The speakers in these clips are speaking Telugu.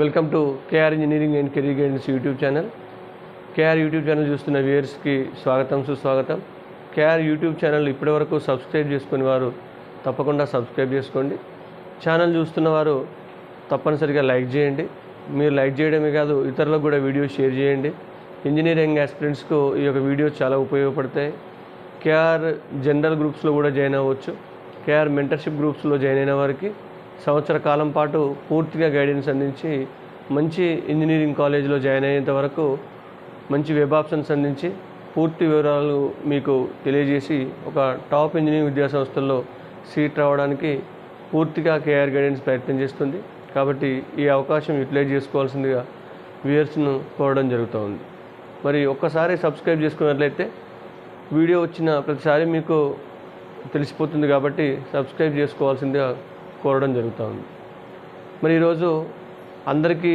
Welcome to KR engineering and career guidance YouTube channel. KR YouTube channel చూస్తున్న వ్యూయర్స్కి స్వాగతం సుస్వాగతం. కేఆర్ యూట్యూబ్ ఛానల్ ఇప్పటివరకు సబ్స్క్రైబ్ చేసుకుని వారు తప్పకుండా సబ్స్క్రైబ్ చేసుకోండి. ఛానల్ చూస్తున్న వారు తప్పనిసరిగా లైక్ చేయండి. మీరు లైక్ చేయడమే కాదు ఇతరులకు కూడా వీడియో షేర్ చేయండి. ఇంజనీరింగ్ ఆస్పిరెంట్స్కు ఈ యొక్క వీడియోస్ చాలా ఉపయోగపడతాయి. కేఆర్ జనరల్ గ్రూప్స్లో కూడా జాయిన్ అవ్వచ్చు. కేఆర్ మెంటర్షిప్ గ్రూప్స్లో జాయిన్ అయిన వారికి సంవత్సర కాలం పాటు పూర్తిగా గైడెన్స్ అందించి మంచి ఇంజనీరింగ్ కాలేజీలో జాయిన్ అయ్యేంత వరకు మంచి వెబ్ ఆప్షన్స్ అందించి పూర్తి వివరాలు మీకు తెలియజేసి ఒక టాప్ ఇంజనీరింగ్ విద్యాసంస్థల్లో సీట్ రావడానికి పూర్తిగా కేఆర్ గైడెన్స్ ప్రయత్నం చేస్తుంది. కాబట్టి ఈ అవకాశం యూటిలైజ్ చేసుకోవాల్సిందిగా వ్యూయర్స్ను కోరడం జరుగుతూ మరి ఒక్కసారి సబ్స్క్రైబ్ చేసుకున్నట్లయితే వీడియో వచ్చిన ప్రతిసారి మీకు తెలిసిపోతుంది కాబట్టి సబ్స్క్రైబ్ చేసుకోవాల్సిందిగా కోరడం జరుగుతూ ఉంది మరి ఈరోజు అందరికీ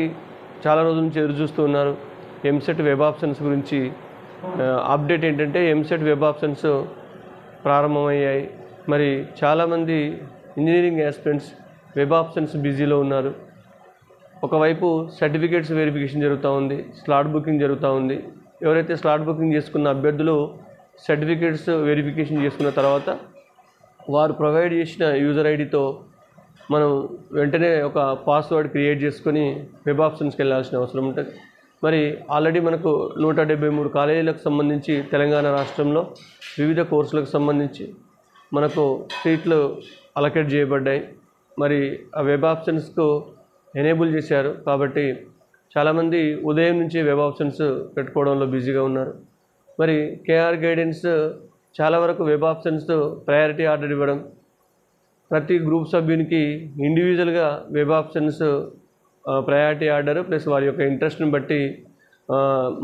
చాలా రోజుల నుంచి ఎదురు చూస్తూ ఉన్నారు. ఎంసెట్ వెబ్ ఆప్షన్స్ గురించి అప్డేట్ ఏంటంటే ఎంసెట్ వెబ్ ఆప్షన్స్ ప్రారంభమయ్యాయి. మరి చాలామంది ఇంజనీరింగ్ ఆస్పిరెంట్స్ వెబ్ ఆప్షన్స్ బిజీలో ఉన్నారు. ఒకవైపు సర్టిఫికేట్స్ వెరిఫికేషన్ జరుగుతూ ఉంది స్లాట్ బుకింగ్ జరుగుతూ ఉంది. ఎవరైతే స్లాట్ బుకింగ్ చేసుకున్న అభ్యర్థులు సర్టిఫికేట్స్ వెరిఫికేషన్ చేసుకున్న తర్వాత వారు ప్రొవైడ్ చేసిన యూజర్ ఐడితో మనం వెంటనే ఒక పాస్వర్డ్ క్రియేట్ చేసుకొని వెబ్ ఆప్షన్స్కి వెళ్ళాల్సిన అవసరం ఉంటుంది. మరి ఆల్రెడీ మనకు నూట డెబ్బై మూడు కాలేజీలకు సంబంధించి తెలంగాణ రాష్ట్రంలో వివిధ కోర్సులకు సంబంధించి మనకు సీట్లు అలకేట్ చేయబడ్డాయి. మరి ఆ వెబ్ ఆప్షన్స్కు ఎనేబుల్ చేశారు కాబట్టి చాలామంది ఉదయం నుంచి వెబ్ ఆప్షన్స్ పెట్టుకోవడంలో బిజీగా ఉన్నారు. మరి కేఆర్ గైడెన్స్ చాలా వరకు వెబ్ ఆప్షన్స్ ప్రయారిటీ ఆర్డర్ ఇవ్వడం ప్రతి గ్రూప్ సభ్యునికి ఇండివిజువల్గా web options priority order plus వారి యొక్క ఇంట్రెస్ట్ని బట్టి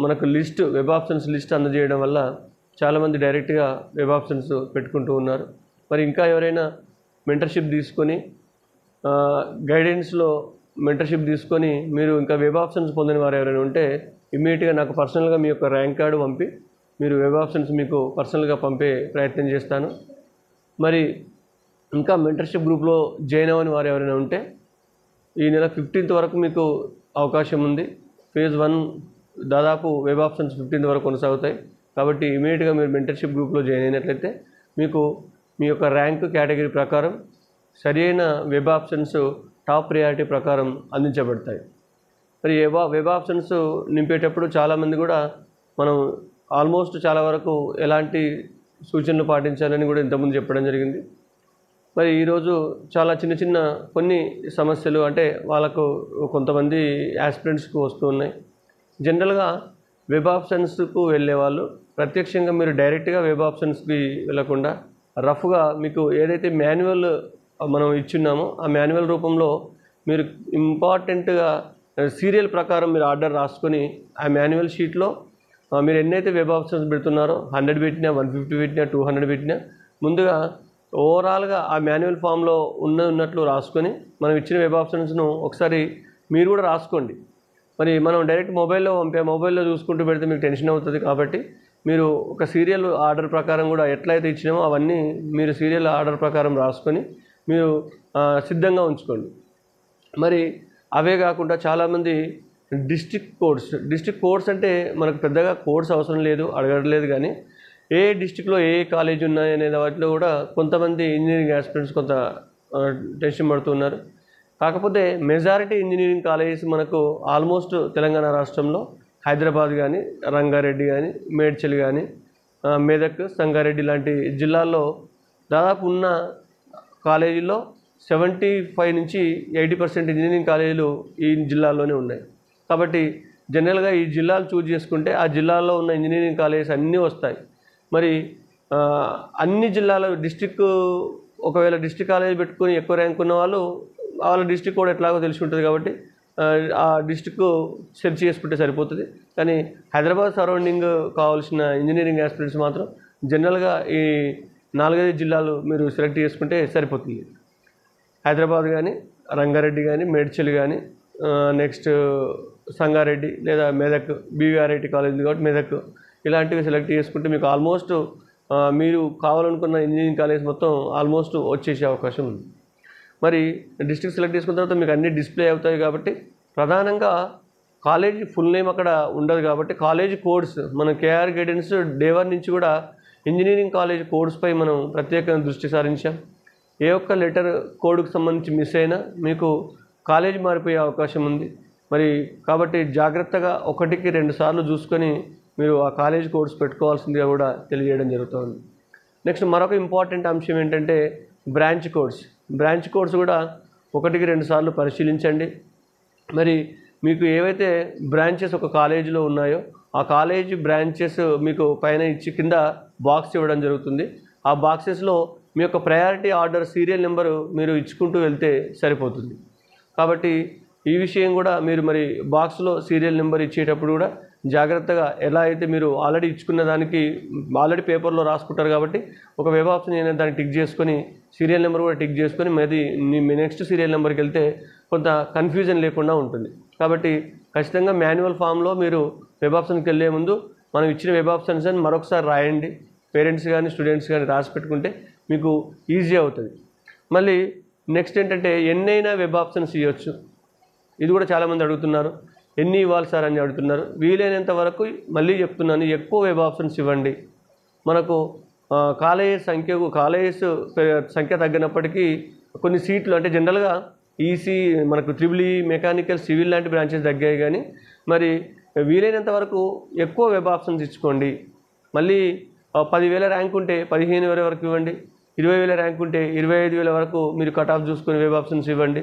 మనకు లిస్ట్ వెబ్ ఆప్షన్స్ లిస్ట్ అందజేయడం వల్ల చాలామంది డైరెక్ట్గా వెబ్ ఆప్షన్స్ పెట్టుకుంటూ ఉన్నారు. మరి ఇంకా ఎవరైనా మెంటర్షిప్ తీసుకొని గైడెన్స్లో మెంటర్షిప్ తీసుకొని మీరు ఇంకా వెబ్ ఆప్షన్స్ పొందిన వారు ఎవరైనా ఉంటే ఇమ్మీడియట్గా నాకు పర్సనల్గా మీ యొక్క ర్యాంక్ కార్డు పంపి మీరు వెబ్ ఆప్షన్స్ మీకు పర్సనల్గా పంపే ప్రయత్నం చేస్తాను. మరి ఇంకా మెంటర్షిప్ గ్రూప్లో జాయిన్ అవ్వని వారు ఎవరైనా ఉంటే ఈ నెల ఫిఫ్టీన్త్ వరకు మీకు అవకాశం ఉంది. ఫేజ్ వన్ దాదాపు వెబ్ ఆప్షన్స్ ఫిఫ్టీన్త్ వరకు కొనసాగుతాయి. కాబట్టి ఇమీడియట్గా మీరు మెంటర్షిప్ గ్రూప్లో జాయిన్ అయినట్లయితే మీకు మీ యొక్క ర్యాంక్ కేటగిరీ ప్రకారం సరియైన వెబ్ ఆప్షన్స్ టాప్ ప్రయారిటీ ప్రకారం అందించబడతాయి. మరి వెబ్ వెబ్ ఆప్షన్స్ నింపేటప్పుడు చాలామంది కూడా మనం ఆల్మోస్ట్ చాలా వరకు ఎలాంటి సూచనలు పాటించాలని కూడా ఇంతకుముందు చెప్పడం జరిగింది. మరి ఈరోజు చాలా చిన్న చిన్న కొన్ని సమస్యలు అంటే వాళ్ళకు కొంతమంది యాస్పిరెంట్స్కి వస్తూ ఉన్నాయి. జనరల్గా వెబ్ ఆప్షన్స్కు వెళ్ళే వాళ్ళు ప్రత్యక్షంగా మీరు డైరెక్ట్గా వెబ్ ఆప్షన్స్కి వెళ్ళకుండా రఫ్గా మీకు ఏదైతే మాన్యువల్ మనం ఇచ్చున్నామో ఆ మాన్యువల్ రూపంలో మీరు ఇంపార్టెంట్గా సీరియల్ ప్రకారం మీరు ఆర్డర్ రాసుకొని ఆ మాన్యువల్ షీట్లో మీరు ఎన్నైతే వెబ్ ఆప్షన్స్ పెడుతున్నారో హండ్రెడ్ పెట్టినా వన్ ఫిఫ్టీ పెట్టినా టూ హండ్రెడ్ పెట్టినా ముందుగా ఓవరాల్గా ఆ మాన్యువల్ ఫామ్లో ఉన్న ఉన్నట్లు రాసుకొని మనం ఇచ్చిన వెబ్ ఆప్షన్స్ను ఒకసారి మీరు కూడా రాసుకోండి. మరి మనం డైరెక్ట్ మొబైల్లో పంపే మొబైల్లో చూసుకుంటూ పెడితే మీకు టెన్షన్ అవుతుంది కాబట్టి మీరు ఒక సీరియల్ ఆర్డర్ ప్రకారం కూడా ఎట్లయితే ఇచ్చినామో అవన్నీ మీరు సీరియల్ ఆర్డర్ ప్రకారం రాసుకొని మీరు సిద్ధంగా ఉంచుకోండి. మరి అవే కాకుండా చాలామంది డిస్ట్రిక్ట్ కోడ్స్ డిస్ట్రిక్ట్ కోడ్స్ అంటే మనకు పెద్దగా కోడ్స్ అవసరం లేదు అడగట్లేదు కానీ ఏ డిస్ట్రిక్ట్లో ఏ కాలేజ్ ఉన్నాయి అనే వాటిలో కూడా కొంతమంది ఇంజనీరింగ్ ఆస్పిరెంట్స్ కొంత టెన్షన్ పడుతున్నారు కాకపోతే మెజారిటీ ఇంజనీరింగ్ కాలేజెస్ మనకు ఆల్మోస్ట్ తెలంగాణ రాష్ట్రంలో హైదరాబాద్ కానీ రంగారెడ్డి కానీ మేడ్చల్ కానీ మెదక్ సంగారెడ్డి లాంటి జిల్లాల్లో దాదాపు ఉన్న కాలేజీలో సెవెంటీ ఫైవ్ నుంచి ఎయిటీ పర్సెంట్ ఇంజనీరింగ్ కాలేజీలు ఈ జిల్లాల్లోనే ఉన్నాయి. కాబట్టి జనరల్గా ఈ జిల్లాలు చూజ్ చేసుకుంటే ఆ జిల్లాల్లో ఉన్న ఇంజనీరింగ్ కాలేజెస్ అన్నీ వస్తాయి. మరి అన్ని జిల్లాల డిస్టిక్ ఒకవేళ డిస్టిక్ కాలేజ్ పెట్టుకుని ఎక్కువ ర్యాంక్ ఉన్న వాళ్ళు వాళ్ళ డిస్టిక్ కూడా ఎట్లాగో తెలిసి ఉంటుంది కాబట్టి ఆ, డిస్టిక్ సెర్చ్ చేసుకుంటే సరిపోతుంది. కానీ హైదరాబాద్ సరౌండింగ్ కావాల్సిన ఇంజనీరింగ్ ఆస్పిరెంట్స్ మాత్రం జనరల్గా ఈ నాలుగైదు జిల్లాలు మీరు సెలెక్ట్ చేసుకుంటే సరిపోతుంది. హైదరాబాద్ కానీ రంగారెడ్డి కానీ మేడ్చల్ కానీ నెక్స్ట్ సంగారెడ్డి లేదా మెదక్ బీవీఆర్ఐటి కాలేజ్ కాబట్టి మెదక్ ఇలాంటివి సెలెక్ట్ చేసుకుంటే మీకు ఆల్మోస్ట్ మీరు కావాలనుకున్న ఇంజనీరింగ్ కాలేజ్ మొత్తం ఆల్మోస్ట్ వచ్చేసే అవకాశం ఉంది. మరి డిస్ట్రిక్ట్ సెలెక్ట్ చేసుకున్న తర్వాత మీకు అన్ని డిస్ప్లే అవుతాయి కాబట్టి ప్రధానంగా కాలేజీ ఫుల్ నేమ్ అక్కడ ఉండదు కాబట్టి కాలేజీ కోడ్స్ మన కేఆర్ గైడెన్స్ డేవర్ నుంచి కూడా ఇంజనీరింగ్ కాలేజ్ కోడ్స్పై మనం ప్రత్యేకంగా దృష్టి సారించాం. ఏ ఒక్క లెటర్ కోడ్కి సంబంధించి మిస్ అయినా మీకు కాలేజ్ మారిపోయే అవకాశం ఉంది. మరి కాబట్టి జాగ్రత్తగా ఒకటికి రెండు సార్లు చూసుకొని మీరు ఆ కాలేజ్ కోడ్స్ పెట్టుకోవాల్సిందిగా కూడా తెలియజేయడం జరుగుతుంది. నెక్స్ట్ మరొక ఇంపార్టెంట్ అంశం ఏంటంటే బ్రాంచ్ కోడ్స్ బ్రాంచ్ కోర్స్ కూడా ఒకటికి రెండు సార్లు పరిశీలించండి. మరి మీకు ఏవైతే బ్రాంచెస్ ఒక కాలేజీలో ఉన్నాయో ఆ కాలేజీ బ్రాంచెస్ మీకు పైన ఇచ్చి కింద బాక్స్ ఇవ్వడం జరుగుతుంది. ఆ బాక్సెస్లో మీ యొక్క ప్రయారిటీ ఆర్డర్ సీరియల్ నెంబరు మీరు ఇచ్చుకుంటూ వెళ్తే సరిపోతుంది. కాబట్టి ఈ విషయం కూడా మీరు మరి బాక్స్లో సీరియల్ నెంబర్ ఇచ్చేటప్పుడు కూడా జాగ్రత్తగా ఎలా అయితే మీరు ఆల్రెడీ ఇచ్చుకున్న దానికి ఆల్రెడీ పేపర్లో రాసుకుంటారు కాబట్టి ఒక వెబ్ ఆప్షన్ ఏదైనా దాన్ని టిక్ చేసుకొని సీరియల్ నెంబర్ కూడా టిక్ చేసుకొని మీది మీ నెక్స్ట్ సీరియల్ నెంబర్కి వెళ్తే కొంత కన్ఫ్యూజన్ లేకుండా ఉంటుంది. కాబట్టి ఖచ్చితంగా మాన్యువల్ ఫామ్లో మీరు వెబ్ ఆప్షన్కి వెళ్ళే ముందు మనం ఇచ్చిన వెబ్ ఆప్షన్స్ అని మరొకసారి రాయండి. పేరెంట్స్ కానీ స్టూడెంట్స్ కానీ రాసి పెట్టుకుంటే మీకు ఈజీ అవుతుంది. మళ్ళీ నెక్స్ట్ ఏంటంటే ఎన్నైనా వెబ్ ఆప్షన్స్ ఇవ్వచ్చు ఇది కూడా చాలామంది అడుగుతున్నారు. ఎన్ని ఇవ్వాలి సార్ అని అడుగుతున్నారు. వీలైనంత వరకు మళ్ళీ చెప్తున్నాను ఎక్కువ వెబ్ ఆప్షన్స్ ఇవ్వండి. మనకు కాలేజ్ సంఖ్య కాలేజెస్ సంఖ్య తగ్గినప్పటికీ కొన్ని సీట్లు అంటే జనరల్గా ఈసీ మనకు త్రిబుల్ ఈ మెకానికల్ సివిల్ లాంటి బ్రాంచెస్ తగ్గాయి కానీ మరి వీలైనంత వరకు ఎక్కువ వెబ్ ఆప్షన్స్ ఇచ్చుకోండి. మళ్ళీ పదివేల ర్యాంక్ ఉంటే పదిహేను వేల వరకు ఇవ్వండి. ఇరవై వేల ర్యాంక్ ఉంటే ఇరవై ఐదు వేల వరకు మీరు కట్ ఆఫ్ చూసుకొని వెబ్ ఆప్షన్స్ ఇవ్వండి.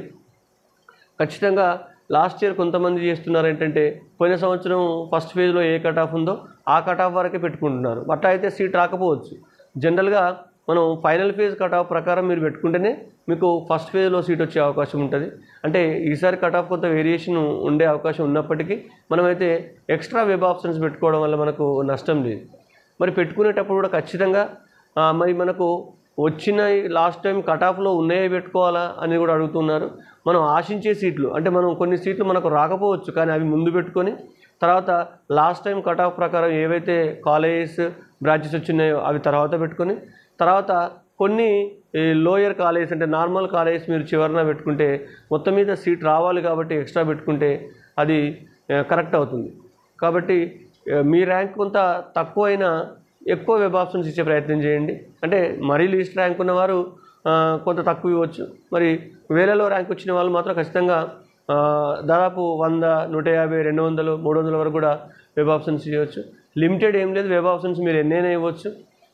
ఖచ్చితంగా లాస్ట్ ఇయర్ కొంతమంది చేస్తున్నారు ఏంటంటే పోయిన సంవత్సరం ఫస్ట్ ఫేజ్లో ఏ కట్ ఆఫ్ ఉందో ఆ కట్ ఆఫ్ వరకే పెట్టుకుంటున్నారు. అట్లా అయితే సీట్ రాకపోవచ్చు. జనరల్గా మనం ఫైనల్ ఫేజ్ కట్ ఆఫ్ ప్రకారం మీరు పెట్టుకుంటేనే మీకు ఫస్ట్ ఫేజ్లో సీట్ వచ్చే అవకాశం ఉంటుంది. అంటే ఈసారి కట్ ఆఫ్ కొంత వేరియేషన్ ఉండే అవకాశం ఉన్నప్పటికీ మనమైతే ఎక్స్ట్రా వెబ్ ఆప్షన్స్ పెట్టుకోవడం వల్ల మనకు నష్టం లేదు. మరి పెట్టుకునేటప్పుడు కూడా ఖచ్చితంగా మరి మనకు వచ్చిన లాస్ట్ టైం కట్ ఆఫ్లో ఉన్నాయే పెట్టుకోవాలా అని కూడా అడుగుతున్నారు. మనం ఆశించే సీట్లు అంటే మనం కొన్ని సీట్లు మనకు రాకపోవచ్చు కానీ అవి ముందు పెట్టుకొని తర్వాత లాస్ట్ టైం కట్ ఆఫ్ ప్రకారం ఏవైతే కాలేజెస్ బ్రాంచెస్ వచ్చినాయో అవి తర్వాత పెట్టుకొని తర్వాత కొన్ని ఈ లోయర్ కాలేజెస్ అంటే నార్మల్ కాలేజెస్ మీరు చివరిన పెట్టుకుంటే మొత్తం మీద సీట్ రావాలి కాబట్టి ఎక్స్ట్రా పెట్టుకుంటే అది కరెక్ట్ అవుతుంది. కాబట్టి మీ ర్యాంక్ కొంత తక్కువైనా ఎక్కువ వెబ్ ఆప్షన్స్ ఇచ్చే ప్రయత్నం చేయండి. అంటే మరీ లీస్ట్ ర్యాంక్ ఉన్నవారు కొంత తక్కువ ఇవ్వచ్చు. మరి వేలలో ర్యాంక్ వచ్చిన వాళ్ళు మాత్రం ఖచ్చితంగా దాదాపు వంద నూట యాభై రెండు వందలు మూడు వందల వరకు కూడా వెబ్ ఆప్షన్స్ ఇవ్వచ్చు. లిమిటెడ్ ఏం లేదు వెబ్ ఆప్షన్స్ మీరు ఎన్నైనా ఇవ్వచ్చు.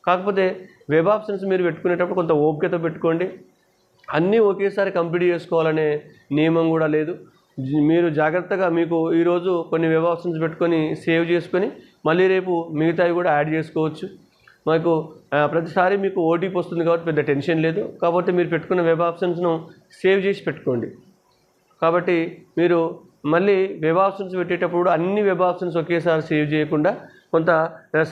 కాకపోతే వెబ్ ఆప్షన్స్ మీరు పెట్టుకునేటప్పుడు కొంత ఓపికతో పెట్టుకోండి. అన్నీ ఒకేసారి కంప్లీట్ చేసుకోవాలనే నియమం కూడా లేదు. మీరు జాగ్రత్తగా మీకు ఈరోజు కొన్ని వెబ్ ఆప్షన్స్ పెట్టుకొని సేవ్ చేసుకొని మళ్ళీ రేపు మిగతావి కూడా యాడ్ చేసుకోవచ్చు. మాకు ప్రతిసారి మీకు ఓటీపీ వస్తుంది కాబట్టి పెద్ద టెన్షన్ లేదు. కాబట్టి మీరు పెట్టుకున్న వెబ్ ఆప్షన్స్ను సేవ్ చేసి పెట్టుకోండి. కాబట్టి మీరు మళ్ళీ వెబ్ ఆప్షన్స్ పెట్టేటప్పుడు కూడా అన్ని వెబ్ ఆప్షన్స్ ఒకేసారి సేవ్ చేయకుండా కొంత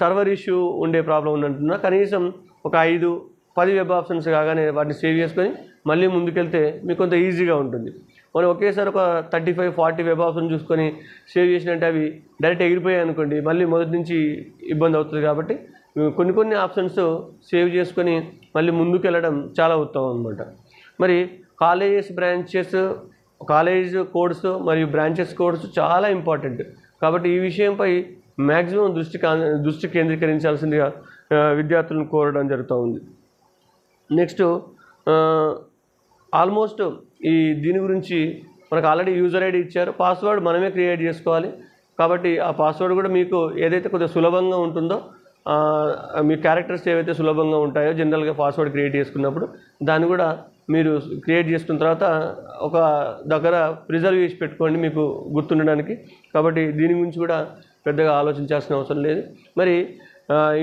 సర్వర్ ఇష్యూ ఉండే ప్రాబ్లం ఉందంటున్నా. కనీసం ఒక ఐదు పది వెబ్ ఆప్షన్స్ కాగానే వాటిని సేవ్ చేసుకొని మళ్ళీ ముందుకెళ్తే మీకు కొంత ఈజీగా ఉంటుంది. మనం ఒకేసారి ఒక thirty five forty web option చూసుకొని సేవ్ చేసినట్టు అవి డైరెక్ట్ ఎగిరిపోయాయి అనుకోండి మళ్ళీ మొదటి నుంచి ఇబ్బంది అవుతుంది కాబట్టి కొన్ని కొన్ని ఆప్షన్స్ సేవ్ చేసుకొని మళ్ళీ ముందుకు వెళ్ళడం చాలా ఉత్తమం అనమాట మరి కాలేజెస్ బ్రాంచెస్ కాలేజ్ కోడ్స్ మరియు బ్రాంచెస్ కోడ్స్ చాలా ఇంపార్టెంట్. కాబట్టి ఈ విషయంపై మ్యాక్సిమం దృష్టి దృష్టి కేంద్రీకరించాల్సిందిగా విద్యార్థులను కోరడం జరుగుతూ ఉంది. నెక్స్ట్ ఆల్మోస్ట్ ఈ దీని గురించి మనకు ఆల్రెడీ యూజర్ ఐడి ఇచ్చారు. పాస్వర్డ్ మనమే క్రియేట్ చేసుకోవాలి. కాబట్టి ఆ పాస్వర్డ్ కూడా మీకు ఏదైతే కొద్దిగా సులభంగా ఉంటుందో మీ క్యారెక్టర్స్ ఏవైతే సులభంగా ఉంటాయో జనరల్గా పాస్వర్డ్ క్రియేట్ చేసుకున్నప్పుడు దాన్ని కూడా మీరు క్రియేట్ చేసుకున్న తర్వాత ఒక దగ్గర ప్రిజర్వ్ చేసి పెట్టుకోండి మీకు గుర్తుండడానికి. కాబట్టి దీని గురించి కూడా పెద్దగా ఆలోచించాల్సిన అవసరం లేదు. మరి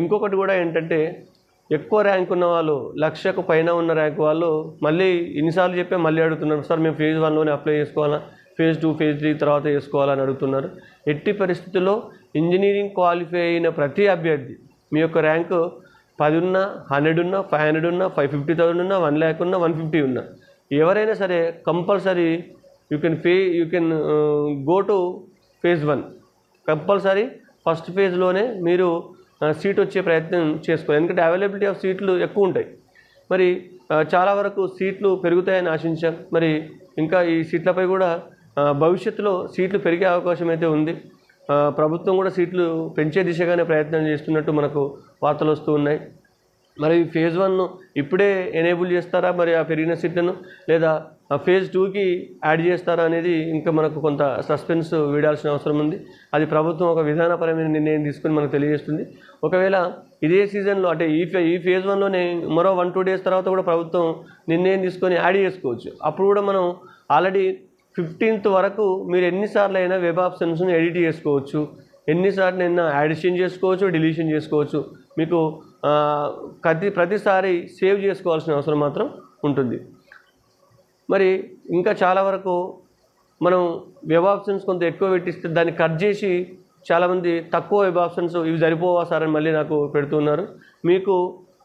ఇంకొకటి కూడా ఏంటంటే ఎక్కువ ర్యాంక్ ఉన్న వాళ్ళు లక్షకు పైన ఉన్న ర్యాంక్ వాళ్ళు మళ్ళీ ఇన్నిసార్లు చెప్పే మళ్ళీ అడుగుతున్నారు సార్ మేము ఫేజ్ వన్లోనే అప్లై చేసుకోవాలా? ఫేజ్ టూ ఫేజ్ త్రీ తర్వాత చేసుకోవాలని అడుగుతున్నారు. ఎట్టి పరిస్థితుల్లో ఇంజనీరింగ్ క్వాలిఫై అయిన ప్రతి అభ్యర్థి మీ యొక్క ర్యాంకు పది ఉన్నా హండ్రెడ్ ఉన్నా ఫైవ్ హండ్రెడ్ ఉన్నా ఫైవ్ ఫిఫ్టీ థౌసండ్ ఉన్నా వన్ ల్యాక్ ఉన్నా వన్ ఫిఫ్టీ ఉన్నా. ఎవరైనా సరే కంపల్సరీ యూ కెన్ ఫే you can go to phase one compulsory first ఫేజ్లోనే మీరు uh, సీట్ వచ్చే ప్రయత్నం చేసుకోవాలి. ఎందుకంటే అవైలబిలిటీ ఆఫ్ సీట్లు ఎక్కువ ఉంటాయి. మరి uh, చాలా వరకు సీట్లు పెరుగుతాయని ఆశించాం. మరి ఇంకా ఈ సీట్లపై కూడా uh, భవిష్యత్తులో సీట్లు పెరిగే అవకాశం అయితే ఉంది. ప్రభుత్వం కూడా సీట్లు పెంచే దిశగానే ప్రయత్నం చేస్తున్నట్టు మనకు వార్తలు వస్తూ ఉన్నాయి. మరి ఫేజ్ వన్ ఇప్పుడే ఎనేబుల్ చేస్తారా? మరి ఆ పెరిగిన సీట్లను? లేదా ఆ ఫేజ్ టూకి యాడ్ చేస్తారా అనేది ఇంకా మనకు కొంత సస్పెన్స్ వీడాల్సిన అవసరం ఉంది. అది ప్రభుత్వం ఒక విధానపరమైన నిర్ణయం తీసుకొని మనకు తెలియజేస్తుంది. ఒకవేళ ఇదే సీజన్లో అంటే ఈ ఫే ఈ ఫేజ్ వన్లోనే మరో వన్ టూ డేస్ తర్వాత కూడా ప్రభుత్వం నిర్ణయం తీసుకొని యాడ్ చేసుకోవచ్చు. అప్పుడు కూడా మనం ఆల్రెడీ ఫిఫ్టీన్త్ వరకు మీరు ఎన్నిసార్లు అయినా వెబ్ ఆప్షన్స్ని ఎడిట్ చేసుకోవచ్చు. ఎన్నిసార్లు అయినా యాడిషన్ చేసుకోవచ్చు డిలీషన్ చేసుకోవచ్చు. మీకు ప్రతి ప్రతిసారి సేవ్ చేసుకోవాల్సిన అవసరం మాత్రం ఉంటుంది. మరి ఇంకా చాలా వరకు మనం వెబ్ ఆప్షన్స్ కొంత ఎక్కువ పెట్టిస్తే దాన్ని కట్ చేసి చాలామంది తక్కువ వెబ్ ఆప్షన్స్ ఇవి సరిపోవా సార్ అని మళ్ళీ నాకు పెడుతున్నారు. మీకు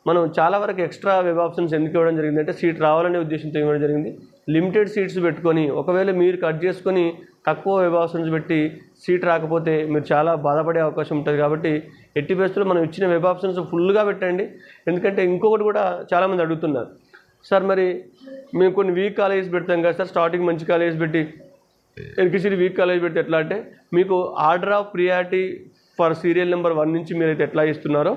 మనం చాలా వరకు ఎక్స్ట్రా వెబ్ ఆప్షన్స్ ఎందుకు ఇవ్వడం జరిగింది అంటే సీట్ రావాలనే ఉద్దేశంతో ఇవ్వడం జరిగింది. లిమిటెడ్ సీట్స్ పెట్టుకొని ఒకవేళ మీరు కట్ చేసుకొని తక్కువ వెబ్ పెట్టి సీట్ రాకపోతే మీరు చాలా బాధపడే అవకాశం ఉంటుంది. కాబట్టి ఎట్టి పరిస్థితుల్లో మనం ఇచ్చిన వెబ్ ఆప్షన్స్ ఫుల్గా పెట్టండి. ఎందుకంటే ఇంకొకటి కూడా చాలామంది అడుగుతున్నారు. సార్ మరి మేము కొన్ని వీక్ కాలేజెస్ పెడతాం కదా సార్ స్టార్టింగ్ మంచి కాలేజ్ పెట్టి ఎన్కిసిడి వీక్ కాలేజ్ పెట్టి ఎట్లా అంటే మీకు order of priority for serial number one నుంచి మీరైతే ఎట్లా ఇస్తున్నారో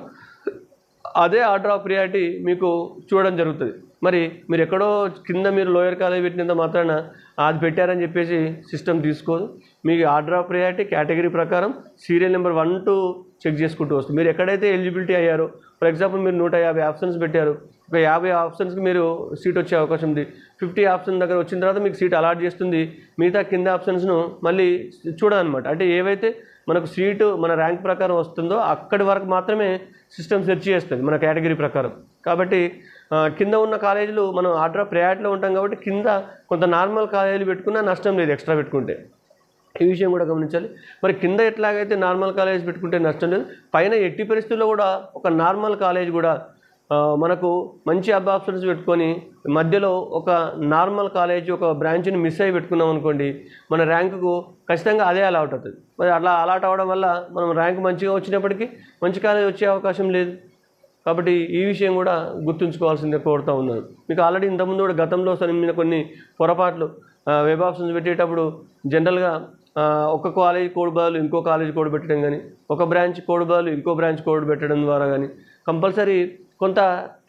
అదే ఆర్డర్ ఆఫ్ ప్రియారిటీ మీకు చూడడం జరుగుతుంది. మరి మీరు ఎక్కడో కింద మీరు లోయర్ కాలేజ్ పెట్టినంత మాత్రాన అది పెట్టారని చెప్పేసి సిస్టమ్ తీసుకోదు. మీకు ఆర్డర్ ఆఫ్ ప్రయారిటీ కేటగిరీ ప్రకారం serial number one two check చేసుకుంటూ వస్తుంది. మీరు ఎక్కడైతే ఎలిజిబిలిటీ అయ్యారో ఫర్ ఎగ్జాంపుల్ మీరు నూట యాభై ఆప్షన్స్ పెట్టారు ఒక యాభై ఆప్షన్స్కి మీరు సీట్ వచ్చే అవకాశం ఉంది. ఫిఫ్టీ ఆప్షన్ దగ్గర వచ్చిన తర్వాత మీకు సీట్ అలాట్ చేస్తుంది. మిగతా కింద ఆప్షన్స్ను మళ్ళీ చూడదన్నమాట అంటే ఏవైతే మనకు సీటు మన ర్యాంక్ ప్రకారం వస్తుందో అక్కడి వరకు మాత్రమే సిస్టమ్ సెర్చ్ చేస్తుంది మన కేటగిరీ ప్రకారం. కాబట్టి కింద ఉన్న కాలేజీలు మనం ఆర్డర్ ఆఫ్ ప్రయారిటీలో ఉంటాం కాబట్టి కింద కొంత నార్మల్ కాలేజీలు పెట్టుకున్నా నష్టం లేదు ఎక్స్ట్రా పెట్టుకుంటే. ఈ విషయం కూడా గమనించాలి. మరి కింద ఎట్లాగైతే నార్మల్ కాలేజ్ పెట్టుకుంటే నష్టం లేదు పైన ఎట్టి పరిస్థితుల్లో కూడా ఒక నార్మల్ కాలేజ్ కూడా మనకు మంచి అబ్ ఆప్షన్స్ పెట్టుకొని మధ్యలో ఒక నార్మల్ కాలేజ్ ఒక బ్రాంచ్ని మిస్ అయ్యి పెట్టుకున్నాం అనుకోండి మన ర్యాంకుకు ఖచ్చితంగా అదే అలాట్ అవుతుంది. మరి అలా అలాట్ అవ్వడం వల్ల మనం ర్యాంక్ మంచిగా వచ్చినప్పటికీ మంచి కాలేజ్ వచ్చే అవకాశం లేదు. కాబట్టి ఈ విషయం కూడా గుర్తుంచుకోవాల్సిందే కోరుతూ ఉన్నాను. మీకు ఆల్రెడీ ఇంతకుముందు కూడా గతంలో సరిమిన కొన్ని పొరపాట్లు వెబ్ ఆప్షన్స్ పెట్టేటప్పుడు జనరల్గా ఒక కాలేజ్ కోడ్ బదులు ఇంకో కాలేజ్ కోడ్ పెట్టడం కానీ ఒక బ్రాంచ్ కోడ్ బదులు ఇంకో బ్రాంచ్ కోడ్ పెట్టడం ద్వారా కానీ కంపల్సరీ కొంత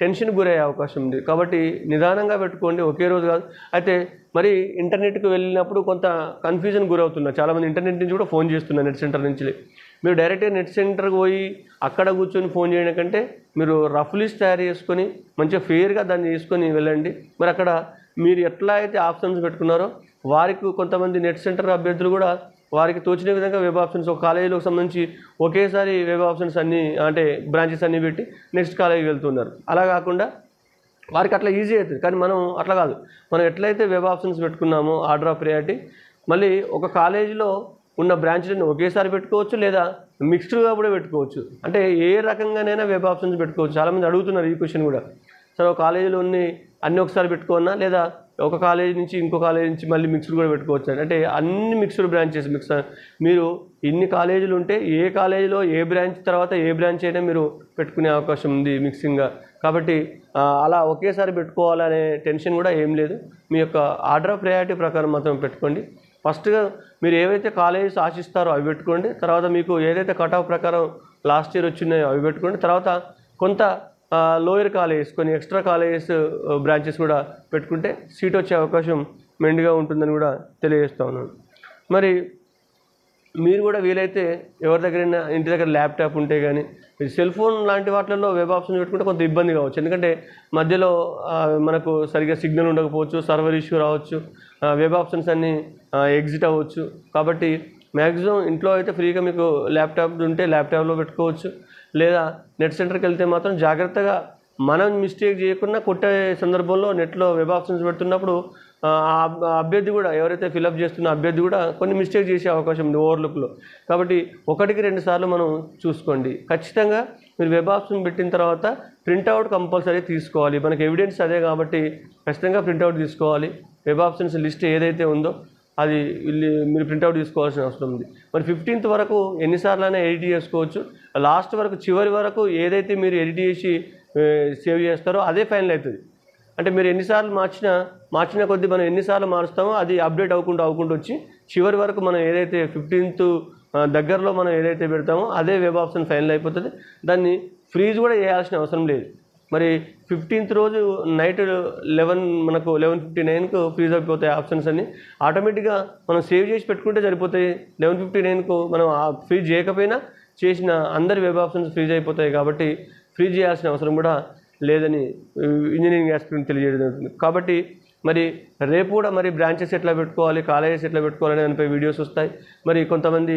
టెన్షన్ గురయ్యే అవకాశం ఉంది. కాబట్టి నిదానంగా పెట్టుకోండి ఒకే రోజు కాదు. అయితే మరి ఇంటర్నెట్కి వెళ్ళినప్పుడు కొంత కన్ఫ్యూజన్ గురవుతున్నారు చాలామంది ఇంటర్నెట్ నుంచి కూడా ఫోన్ చేస్తున్నారు నెట్ సెంటర్ నుంచి. మీరు డైరెక్ట్గా నెట్ సెంటర్కి పోయి అక్కడ కూర్చొని ఫోన్ చేయడం కంటే మీరు రఫ్ లిస్ట్ తయారు చేసుకొని మంచిగా ఫెయిర్గా దాన్ని చేసుకొని వెళ్ళండి. మరి అక్కడ మీరు ఎట్లా అయితే ఆప్షన్స్ పెట్టుకున్నారో వారికి కొంతమంది నెట్ సెంటర్ అభ్యర్థులు కూడా వారికి తోచిన విధంగా వెబ్ ఆప్షన్స్ ఒక కాలేజీలోకి సంబంధించి ఒకేసారి వెబ్ ఆప్షన్స్ అన్నీ అంటే బ్రాంచెస్ అన్నీ పెట్టి నెక్స్ట్ కాలేజీకి వెళ్తున్నారు. అలా కాకుండా వారికి అట్లా ఈజీ అవుతుంది. కానీ మనం అట్లా కాదు. మనం ఎట్లయితే వెబ్ ఆప్షన్స్ పెట్టుకున్నామో ఆర్డర్ ఆఫ్ ప్రియారిటీ మళ్ళీ ఒక కాలేజీలో ఉన్న బ్రాంచ్లను ఒకేసారి పెట్టుకోవచ్చు లేదా మిక్స్డ్గా కూడా పెట్టుకోవచ్చు. అంటే ఏ రకంగానైనా వెబ్ ఆప్షన్స్ పెట్టుకోవచ్చు. చాలామంది అడుగుతున్నారు ఈ క్వశ్చన్ కూడా. సరే ఒక కాలేజీలో అన్ని అన్ని ఒకసారి పెట్టుకున్నా లేదా ఒక కాలేజ్ నుంచి ఇంకో కాలేజ్ నుంచి మళ్ళీ మిక్స్డ్ కూడా పెట్టుకోవచ్చు అంటే అన్ని మిక్స్డ్ బ్రాంచెస్ మిక్స్ మీరు ఇన్ని కాలేజీలు ఉంటే ఏ కాలేజీలో ఏ బ్రాంచ్ తర్వాత ఏ బ్రాంచ్ అయినా మీరు పెట్టుకునే అవకాశం ఉంది మిక్సింగ్గా కాబట్టి అలా ఒకేసారి పెట్టుకోవాలనే టెన్షన్ కూడా ఏం లేదు. మీ యొక్క ఆర్డర్ ఆఫ్ ప్రయారిటీ ప్రకారం మాత్రం పెట్టుకోండి. ఫస్ట్గా మీరు ఏవైతే కాలేజెస్ ఆశిస్తారో అవి పెట్టుకోండి. తర్వాత మీకు ఏదైతే కట్ ఆఫ్ ప్రకారం లాస్ట్ ఇయర్ వచ్చినాయో అవి పెట్టుకోండి. తర్వాత కొంత లోయర్ కాలేజెస్ కొన్ని ఎక్స్ట్రా కాలేజెస్ బ్రాంచెస్ కూడా పెట్టుకుంటే సీట్ వచ్చే అవకాశం మెండుగా ఉంటుందని కూడా తెలియజేస్తా ఉన్నాను. మరి మీరు కూడా వీలైతే ఎవరి దగ్గరైనా ఇంటి దగ్గర ల్యాప్టాప్ ఉంటే కానీ మీరు సెల్ ఫోన్ లాంటి వాటిల్లో వెబ్ ఆప్షన్ పెట్టుకుంటే కొంత ఇబ్బంది కావచ్చు. ఎందుకంటే మధ్యలో మనకు సరిగ్గా సిగ్నల్ ఉండకపోవచ్చు సర్వర్ ఇష్యూ రావచ్చు వెబ్ ఆప్షన్స్ అన్నీ ఎగ్జిట్ అవ్వచ్చు. కాబట్టి మ్యాక్సిమం ఇంట్లో అయితే ఫ్రీగా మీకు ల్యాప్టాప్ ఉంటే ల్యాప్టాప్లో పెట్టుకోవచ్చు. లేదా నెట్ సెంటర్కి వెళ్తే మాత్రం జాగ్రత్తగా మనం మిస్టేక్ చేయకుండా కొట్టే సందర్భంలో నెట్లో వెబ్ ఆప్షన్స్ పెడుతున్నప్పుడు అభ్యర్థి కూడా ఎవరైతే ఫిలప్ చేస్తున్న అభ్యర్థి కూడా కొన్ని మిస్టేక్ చేసే అవకాశం ఉంది ఓవర్లుక్లో కాబట్టి ఒకటికి రెండు సార్లు మనం చూసుకోండి. ఖచ్చితంగా మీరు వెబ్ ఆప్షన్ పెట్టిన తర్వాత ప్రింట్అవుట్ కంపల్సరీ తీసుకోవాలి. మనకి ఎవిడెన్స్ అదే కాబట్టి ఖచ్చితంగా ప్రింట్అవుట్ తీసుకోవాలి. వెబ్ ఆప్షన్స్ లిస్ట్ ఏదైతే ఉందో అది వీళ్ళు మీరు ప్రింట్అవుట్ తీసుకోవాల్సిన అవసరం ఉంది. మరి ఫిఫ్టీన్త్ వరకు ఎన్నిసార్లు అయినా ఎడిట్ చేసుకోవచ్చు. లాస్ట్ వరకు చివరి వరకు ఏదైతే మీరు ఎడిట్ చేసి సేవ్ చేస్తారో అదే ఫైనల్ అవుతుంది. అంటే మీరు ఎన్నిసార్లు మార్చినా మార్చిన కొద్దీ మనం ఎన్నిసార్లు మారుస్తామో అది అప్డేట్ అవ్వకుండా అవ్వకుండా వచ్చి చివరి వరకు మనం ఏదైతే ఫిఫ్టీన్త్ దగ్గరలో మనం ఏదైతే పెడతామో అదే వెబ్ ఆప్షన్ ఫైనల్ అయిపోతుంది. దాన్ని ఫ్రీజ్ కూడా చేయాల్సిన అవసరం లేదు. మరి ఫిఫ్టీన్త్ రోజు నైట్ లెవెన్ మనకు లెవెన్ ఫిఫ్టీ నైన్కు ఫ్రీజ్ అయిపోతాయి ఆప్షన్స్ అన్ని. ఆటోమేటిక్గా మనం సేవ్ చేసి పెట్టుకుంటే సరిపోతాయి. లెవెన్ ఫిఫ్టీ నైన్కు మనం ఫ్రీజ్ చేయకపోయినా చేసిన అందరి వెబ్ ఆప్షన్స్ ఫ్రీజ్ అయిపోతాయి కాబట్టి ఫ్రీజ్ చేయాల్సిన అవసరం కూడా లేదని ఇంజనీరింగ్ యాస్పిరెంట్ తెలియజేయడం జరుగుతుంది. కాబట్టి మరి రేపు కూడా మరి బ్రాంచెస్ ఎట్లా పెట్టుకోవాలి కాలేజెస్ ఎట్లా పెట్టుకోవాలి అనే దానిపై వీడియోస్ వస్తాయి. మరి కొంతమంది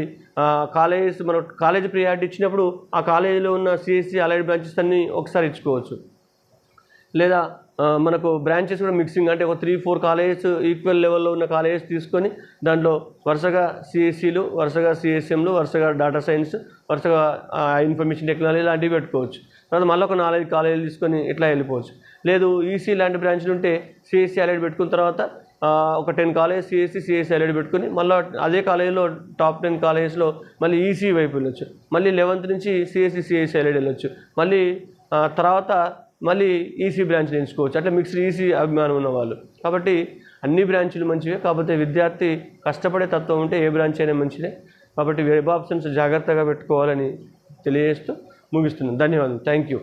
కాలేజెస్ మనం కాలేజ్ ప్రియారిటీ ఇచ్చినప్పుడు ఆ కాలేజీలో ఉన్న సిఎస్సి అలైడ్ బ్రాంచెస్ అన్నీ ఒకసారి ఇచ్చుకోవచ్చు. లేదా మనకు బ్రాంచెస్ కూడా మిక్సింగ్ అంటే ఒక త్రీ ఫోర్ కాలేజెస్ ఈక్వల్ లెవెల్లో ఉన్న కాలేజెస్ తీసుకొని దాంట్లో వరుసగా సిఎస్సిలు వరుసగా సిఎస్ఎంలు వరుసగా డేటా సైన్స్ వరుసగా ఇన్ఫర్మేషన్ టెక్నాలజీ లాంటివి పెట్టుకోవచ్చు. తర్వాత మళ్ళీ ఒక నాలుగు కాలేజీలు తీసుకొని ఇట్లా వెళ్ళిపోవచ్చు. లేదు ఈసీ లాంటి బ్రాంచ్లు ఉంటే సిఎస్సి అలైడ్ పెట్టుకున్న తర్వాత ఒక ten college CSE CSE allied పెట్టుకుని మళ్ళీ అదే కాలేజీలో టాప్ టెన్ కాలేజెస్లో మళ్ళీ ఈసీ వైపు వెళ్ళొచ్చు. మళ్ళీ లెవెన్త్ నుంచి సిఎస్సి సిఎస్సి అలైడ్ వెళ్ళొచ్చు. మళ్ళీ తర్వాత మళ్ళీ ఈసీ బ్రాంచ్ని ఎంచుకోవచ్చు. అట్లా మిక్స్డ్ ఈసీ అభిమానం ఉన్నవాళ్ళు. కాబట్టి అన్ని బ్రాంచులు మంచివే. కాకపోతే విద్యార్థి కష్టపడే తత్వం ఉంటే ఏ బ్రాంచ్ అయినా మంచిదే. కాబట్టి వెబ్ ఆప్షన్స్ జాగ్రత్తగా పెట్టుకోవాలని తెలియజేస్తూ ముగిస్తున్నాను. ధన్యవాదాలు థ్యాంక్ యూ